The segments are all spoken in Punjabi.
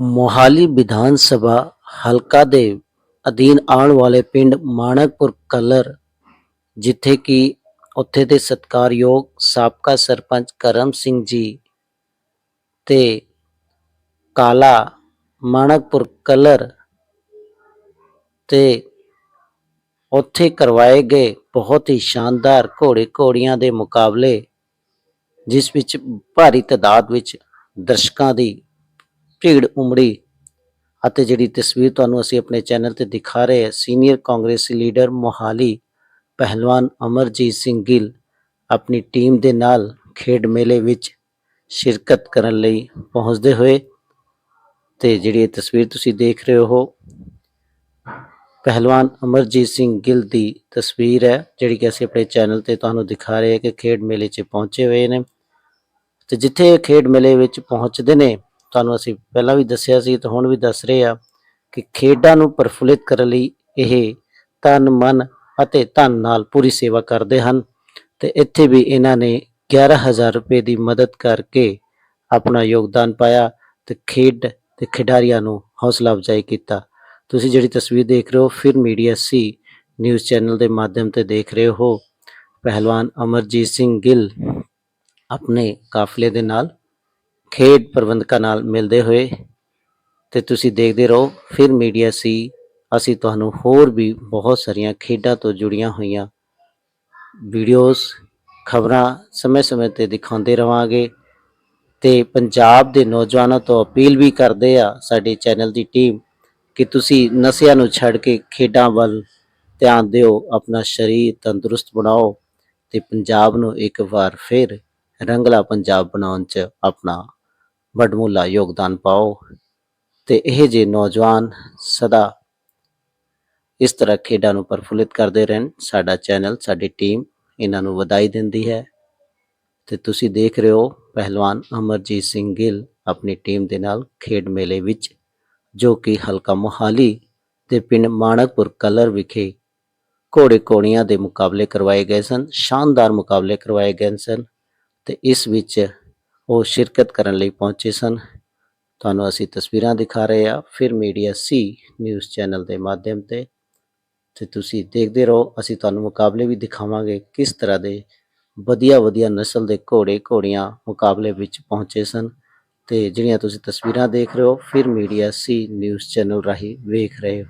ਮੋਹਾਲੀ ਵਿਧਾਨ ਸਭਾ ਹਲਕਾ ਦੇ ਅਧੀਨ ਆਉਣ ਵਾਲੇ ਪਿੰਡ ਮਾਣਕਪੁਰ ਕਲਰ, ਜਿੱਥੇ ਕਿ ਉੱਥੇ ਦੇ ਸਤਿਕਾਰਯੋਗ ਸਾਬਕਾ ਸਰਪੰਚ ਕਰਮ ਸਿੰਘ ਜੀ ਤੇ ਕਾਲਾ ਮਾਣਕਪੁਰ ਕਲਰ ਤੇ ਉੱਥੇ ਕਰਵਾਏ ਗਏ ਬਹੁਤ ਹੀ ਸ਼ਾਨਦਾਰ ਘੋੜੇ ਘੋੜੀਆਂ ਦੇ ਮੁਕਾਬਲੇ, ਜਿਸ ਵਿੱਚ ਭਾਰੀ ਤਾਦਾਦ ਵਿੱਚ ਦਰਸ਼ਕਾਂ ਦੀ ਭੀੜ ਉਮੜੀ ਅਤੇ ਜਿਹੜੀ ਤਸਵੀਰ ਤੁਹਾਨੂੰ ਅਸੀਂ ਆਪਣੇ ਚੈਨਲ ਤੇ ਦਿਖਾ ਰਹੇ ਹਾਂ, ਸੀਨੀਅਰ ਕਾਂਗਰਸੀ ਲੀਡਰ ਮੋਹਾਲੀ ਪਹਿਲਵਾਨ ਅਮਰਜੀਤ ਸਿੰਘ ਗਿੱਲ ਆਪਣੀ ਟੀਮ ਦੇ ਨਾਲ ਖੇਡ ਮੇਲੇ ਵਿੱਚ ਸ਼ਿਰਕਤ ਕਰਨ ਲਈ ਪਹੁੰਚਦੇ ਹੋਏ ਤੇ ਜਿਹੜੀ ਇਹ ਤਸਵੀਰ ਤੁਸੀਂ ਦੇਖ ਰਹੇ ਹੋ, ਪਹਿਲਵਾਨ ਅਮਰਜੀਤ ਸਿੰਘ ਗਿੱਲ ਦੀ ਤਸਵੀਰ ਹੈ, ਜਿਹੜੀ ਕਿ ਅਸੀਂ ਆਪਣੇ ਚੈਨਲ ਤੇ ਤੁਹਾਨੂੰ ਦਿਖਾ ਰਹੇ ਹਾਂ ਕਿ ਖੇਡ ਮੇਲੇ 'ਚ ਪਹੁੰਚੇ ਹੋਏ ਨੇ ਤੇ ਜਿੱਥੇ ਇਹ ਖੇਡ ਮੇਲੇ ਵਿੱਚ ਪਹੁੰਚਦੇ ਨੇ ਤੁਹਾਨੂੰ ਅਸੀਂ ਪਹਿਲਾਂ ਵੀ ਦੱਸਿਆ ਸੀ ਤੇ ਹੁਣ ਵੀ ਦੱਸ ਰਹੇ ਆ ਕਿ ਖੇਡਾਂ ਨੂੰ ਪ੍ਰਫੁੱਲਿਤ ਕਰਨ ਲਈ ਇਹ ਤਨ, ਮਨ ਅਤੇ ਧਨ ਨਾਲ ਪੂਰੀ ਸੇਵਾ ਕਰਦੇ ਹਨ ਤੇ ਇੱਥੇ ਵੀ ਇਹਨਾਂ ਨੇ 11000 ਰੁਪਏ ਦੀ ਮਦਦ ਕਰਕੇ ਆਪਣਾ ਯੋਗਦਾਨ ਪਾਇਆ ਤੇ ਖੇਡ ਤੇ ਖਿਡਾਰੀਆਂ ਨੂੰ ਹੌਸਲਾ ਅਫਜ਼ਾਈ ਕੀਤਾ। ਤੁਸੀਂ ਜਿਹੜੀ ਤਸਵੀਰ ਦੇਖ ਰਹੇ ਹੋ, ਫਿਰ ਮੀਡੀਆ ਸੀ ਨਿਊਜ਼ ਚੈਨਲ ਦੇ ਮਾਧਿਅਮ ਤੇ ਦੇਖ ਰਹੇ ਹੋ। ਪਹਿਲਵਾਨ ਅਮਰਜੀਤ ਸਿੰਘ ਗਿੱਲ ਆਪਣੇ ਕਾਫਲੇ ਦੇ ਨਾਲ ਖੇਡ ਪ੍ਰਬੰਧਕਾਂ ਨਾਲ ਮਿਲਦੇ ਹੋਏ ਤੇ ਤੁਸੀਂ ਦੇਖਦੇ ਰਹੋ, ਫਿਰ ਮੀਡੀਆ ਸੀ, ਅਸੀਂ ਤੁਹਾਨੂੰ ਹੋਰ ਵੀ ਬਹੁਤ ਸਾਰੀਆਂ ਖੇਡਾਂ ਤੋਂ ਜੁੜੀਆਂ ਹੋਈਆਂ ਵੀਡੀਓਜ਼, ਖਬਰਾਂ ਸਮੇਂ-ਸਮੇਂ ਤੇ ਦਿਖਾਉਂਦੇ ਰਵਾਂਗੇ ਤੇ ਪੰਜਾਬ ਦੇ ਨੌਜਵਾਨਾਂ ਤੋਂ ਅਪੀਲ ਵੀ ਕਰਦੇ ਆ, ਸਾਡੇ ਚੈਨਲ ਦੀ ਟੀਮ, ਕਿ ਤੁਸੀਂ ਨਸ਼ਿਆਂ ਨੂੰ ਛੱਡ ਕੇ ਖੇਡਾਂ ਵੱਲ ਧਿਆਨ ਦਿਓ, ਆਪਣਾ ਸਰੀਰ ਤੰਦਰੁਸਤ ਬਣਾਓ ਤੇ ਪੰਜਾਬ ਨੂੰ ਇੱਕ ਵਾਰ ਫਿਰ ਰੰਗਲਾ ਪੰਜਾਬ ਬਣਾਉਣ 'ਚ ਆਪਣਾ ਵੱਡਮੁੱਲਾ ਯੋਗਦਾਨ ਪਾਓ ਤੇ ਇਹ ਜੇ ਨੌਜਵਾਨ ਸਦਾ ਇਸ ਤਰ੍ਹਾਂ ਖੇਡਾਂ ਨੂੰ ਪ੍ਰਫੁੱਲਿਤ ਕਰਦੇ ਰਹਿਣ, ਸਾਡਾ ਚੈਨਲ, ਸਾਡੀ ਟੀਮ ਇਹਨਾਂ ਨੂੰ ਵਧਾਈ ਦਿੰਦੀ ਹੈ। ਤੇ ਤੁਸੀਂ ਦੇਖ ਰਹੇ ਹੋ ਪਹਿਲਵਾਨ ਅਮਰਜੀਤ ਸਿੰਘ ਗਿੱਲ ਆਪਣੀ ਟੀਮ ਦੇ ਨਾਲ ਖੇਡ ਮੇਲੇ ਵਿੱਚ, ਜੋ ਕਿ ਹਲਕਾ ਮੋਹਾਲੀ ਦੇ ਪਿੰਡ ਮਾਣਕਪੁਰ ਕਲਰ ਵਿਖੇ ਘੋੜੇ ਘੋੜੀਆਂ ਦੇ ਮੁਕਾਬਲੇ ਕਰਵਾਏ ਗਏ ਸਨ, ਸ਼ਾਨਦਾਰ ਮੁਕਾਬਲੇ ਕਰਵਾਏ ਗਏ ਸਨ ਤੇ ਇਸ ਵਿੱਚ ਉਹ ਸ਼ਿਰਕਤ ਕਰਨ ਲਈ ਪਹੁੰਚੇ ਸਨ। ਤੁਹਾਨੂੰ ਅਸੀਂ ਤਸਵੀਰਾਂ ਦਿਖਾ ਰਹੇ ਹਾਂ। ਫਿਰ ਮੀਡੀਆ ਸੀ ਨਿਊਜ਼ ਚੈਨਲ ਦੇ ਮਾਧਿਅਮ ਤੇ ਤੇ ਤੁਸੀਂ ਦੇਖਦੇ ਰਹੋ। ਅਸੀਂ ਤੁਹਾਨੂੰ ਮੁਕਾਬਲੇ ਵੀ ਦਿਖਾਵਾਂਗੇ ਕਿਸ ਤਰ੍ਹਾਂ ਦੇ ਵਧੀਆ ਵਧੀਆ ਨਸਲ ਦੇ ਘੋੜੇ ਘੋੜੀਆਂ ਮੁਕਾਬਲੇ ਵਿੱਚ ਪਹੁੰਚੇ ਸਨ। ਤੇ ਜਿਹੜੀਆਂ ਤੁਸੀਂ ਤਸਵੀਰਾਂ ਦੇਖ ਰਹੇ ਹੋ, ਫਿਰ ਮੀਡੀਆ ਸੀ ਨਿਊਜ਼ ਚੈਨਲ ਰਾਹੀਂ ਵੇਖ ਰਹੇ ਹੋ।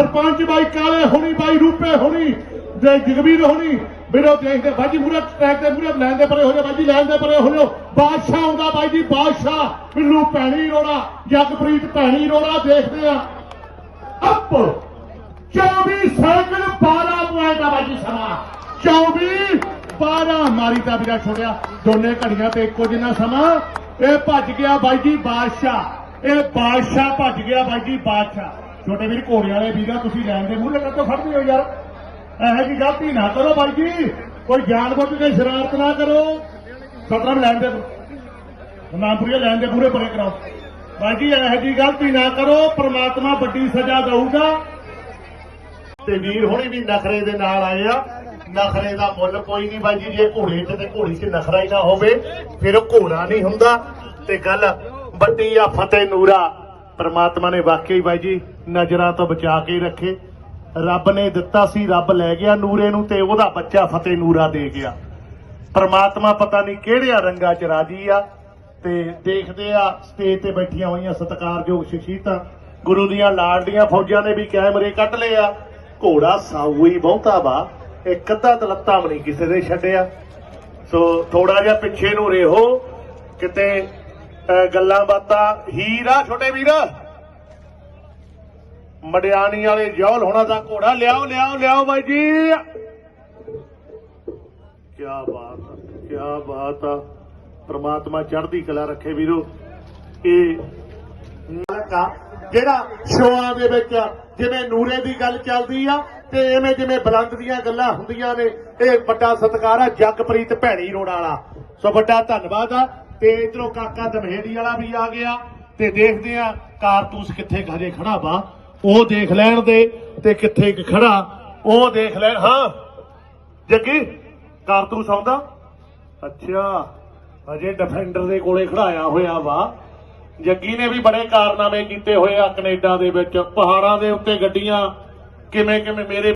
ਸਰਪੰਚ ਬਾਈ ਕਾਲੇ, ਹੁਣੀ ਬਾਈ ਰੂਪੇ ਹੁਣੀ। ਤੇ ਜਗਵੀਰ ਹੁਣੀ ਵੀਰੋ ਦੇਖਦੇ ਬਾਜੀ ਮੂਰੇ ਟਰੈਕ ਦੇ ਮੂਰੇ ਲੈਣ ਦੇ ਪਰੇ ਹੋ ਜਾ ਬਾਜੀ ਲੈਣ ਦੇ ਪਰੇ ਹੋ ਜਾ ਬਾਦਸ਼ਾਹ ਆਉਂਦਾ ਬਾਈ ਜੀ ਬਾਦਸ਼ਾਹ। ਬਿੱਲੂ ਭੈਣੀ ਰੋੜਾ, ਜਗਪ੍ਰੀਤ ਭੈਣੀ ਰੋੜਾ ਦੇਖਦੇ ਆ। ਅਪ 24 ਸੈਕਿੰਡ 12 ਪੁਆਇੰਟ ਆ ਬਾਜੀ ਸਮਾਂ। 24 12 ਮਾਰੀ ਤਾਂ ਵੀਰਾ ਛੋੜਿਆ। ਦੋਨੇ ਘੜੀਆਂ ਤੇ ਇੱਕੋ ਜਿੰਨਾ ਸਮਾਂ। ਇਹ ਭੱਜ ਗਿਆ ਬਾਈ ਜੀ ਬਾਦਸ਼ਾਹ। ਇਹ ਬਾਦਸ਼ਾਹ ਭੱਜ ਗਿਆ ਬਾਈ ਜੀ ਬਾਦਸ਼ਾਹ। ਛੋਟੇ ਵੀਰ ਘੋੜੇ ਵਾਲੇ ਵੀਰਾ, ਤੁਸੀਂ ਲੈਣ ਦੇ ਮੂਹਰੇ ਕੱਟੋ ਖੜਦੇ ਹੋ ਯਾਰ। ਇਹੋ ਜੀ ਗਲਤੀ ਨਾ ਕਰੋ ਬਾਈ ਜੀ। ਕੋਈ ਜਾਣ ਬੁੱਝ ਕੇ ਸ਼ਰਾਰਤ ਨਾ ਕਰੋ। ਸਤਰਮ ਲੈਣ ਦੇ ਨਾਮਪੁਰੀਆ ਲੈਣ ਦੇ ਪੂਰੇ ਪਰੇ ਕਰਾਓ। ਬਾਈ ਜੀ, ਇਹੋ ਜੀ ਗਲਤੀ ਨਾ ਕਰੋ। ਪ੍ਰਮਾਤਮਾ ਵੱਡੀ ਸਜ਼ਾ ਦਊਗਾ। ਤੇ ਵੀਰ ਹੁਣੇ ਵੀ ਨਖਰੇ ਦੇ ਨਾਲ ਆਏ ਆ। ਨਖਰੇ ਦਾ ਮੁੱਲ ਕੋਈ ਨਹੀਂ ਬਾਈ ਜੀ। ਜੇ ਘੋੜੇ 'ਚ ਤੇ ਘੋੜੀ 'ਚ ਨਖਰਾ ਹੀ ਨਾ ਹੋਵੇ, ਫਿਰ ਉਹ ਘੋੜਾ ਨਹੀਂ ਹੁੰਦਾ। ਤੇ ਗੱਲ ਵੱਡੀ ਆ ਫਤਿਹ ਨੂਰਾ। ਪਰਮਾਤਮਾ ਨੇ ਵਾਕਈ ਬਾਈ ਜੀ, ਨਜ਼ਰਾਂ ਤੋਂ ਬਚਾ ਕੇ ਰੱਖੇ। ਰੱਬ ਨੇ ਦਿੱਤਾ ਸੀ, ਰੱਬ ਲੈ ਗਿਆ ਨੂਰੇ ਨੂੰ ਤੇ ਉਹਦਾ ਬੱਚਾ ਫਤਿਹ ਨੂਰਾ ਦੇ ਗਿਆ। ਪ੍ਰਮਾਤਮਾ ਪਤਾ ਨਹੀਂ ਕਿਹੜਿਆਂ ਰੰਗਾਂ 'ਚ ਰਾਜੀ ਆ ਤੇ ਦੇਖਦੇ ਆ ਸਟੇਜ ਤੇ ਬੈਠੀਆਂ ਹੋਈਆਂ ਸਤਿਕਾਰਯੋਗ ਸ਼ਖਸੀਅਤਾਂ, ਗੁਰੂ ਦੀਆਂ ਲਾਡਲੀਆਂ ਫੌਜਾਂ ਨੇ ਵੀ ਕੈਮਰੇ ਕੱਢ ਲਏ ਆ। ਘੋੜਾ ਸਾਊ ਹੀ ਬਹੁਤਾ ਵਾ, ਇੱਕ ਅੱਧਾ ਤਲੱਤਾ ਵੀ ਨਹੀਂ ਕਿਸੇ ਦੇ ਛੱਡਿਆ। ਸੋ ਥੋੜਾ ਜਿਹਾ ਪਿੱਛੇ ਨੂੰ ਰਹੋ, ਕਿਤੇ ਗੱਲਾਂ ਬਾਤਾਂ, ਹੀਰਾ ਛੋਟੇ ਵੀਰਾ। ਮੜਿਆਣੀ ਵਾਲੇ ਜੌਲ ਹੋਣਾ ਦਾ ਘੋੜਾ, ਲਿਆਓ ਲਿਆਓ ਲਿਆਓ ਬਾਈ ਜੀ। ਕੀ ਬਾਤ ਆ ਕੀ ਬਾਤ ਆ। ਪ੍ਰਮਾਤਮਾ ਚੜ੍ਹਦੀ ਕਲਾ ਰੱਖੇ ਵੀਰੋ। ਇਹ ਮਾਲਕ ਜਿਹੜਾ ਸ਼ੋਆਂ ਦੇ ਵਿੱਚ ਜਿਵੇਂ ਨੂਰੇ ਦੀ ਗੱਲ ਚੱਲਦੀ ਆ, ਤੇ ਐਵੇਂ ਜਿਵੇਂ ਬਲੰਦ ਦੀਆਂ ਗੱਲਾਂ ਹੁੰਦੀਆਂ ਨੇ, ਇਹ ਵੱਡਾ ਸਤਿਕਾਰ ਆ ਜਗਪ੍ਰੀਤ ਭੈਣੀ ਰੋਡ ਵਾਲਾ। ਸੋ ਵੱਡਾ ਧੰਨਵਾਦ ਆ, ਤੇ ਇਧਰੋਂ ਕਾਕਾ ਦਮਹੇੜੀ ਵਾਲਾ ਵੀ ਆ ਗਿਆ, ਤੇ ਦੇਖਦੇ ਆ ਕਾਰਤੂਸ ਕਿੱਥੇ ਘਰੇ ਖੜਾ ਵਾ। ਉਹ ਦੇਖ ਲੈਣ ਦੇ ਤੇ ਕਿੱਥੇ ਕੁ ਖੜਾ, ਉਹ ਦੇਖ ਲੈਣ। ਹਾਂ, ਜੱਗੀ ਕਾਰਤੂਸ ਆਉਂਦਾ ਅੱਛਾ ਅਜੇ ਡਿਫੈਂਡਰ ਦੇ ਕੋਲੇ ਖੜਾਇਆ ਹੋਇਆ ਵਾ। ਜੱਗੀ ਨੇ ਵੀ ਬੜੇ ਕਾਰਨਾਮੇ ਕੀਤੇ ਹੋਏ ਆ ਕੈਨੇਡਾ ਦੇ ਵਿੱਚ। ਪਹਾੜਾਂ ਦੇ ਉੱਤੇ ਗੱਡੀਆਂ ਕਿਵੇਂ ਕਿਵੇਂ ਮੇਰੇ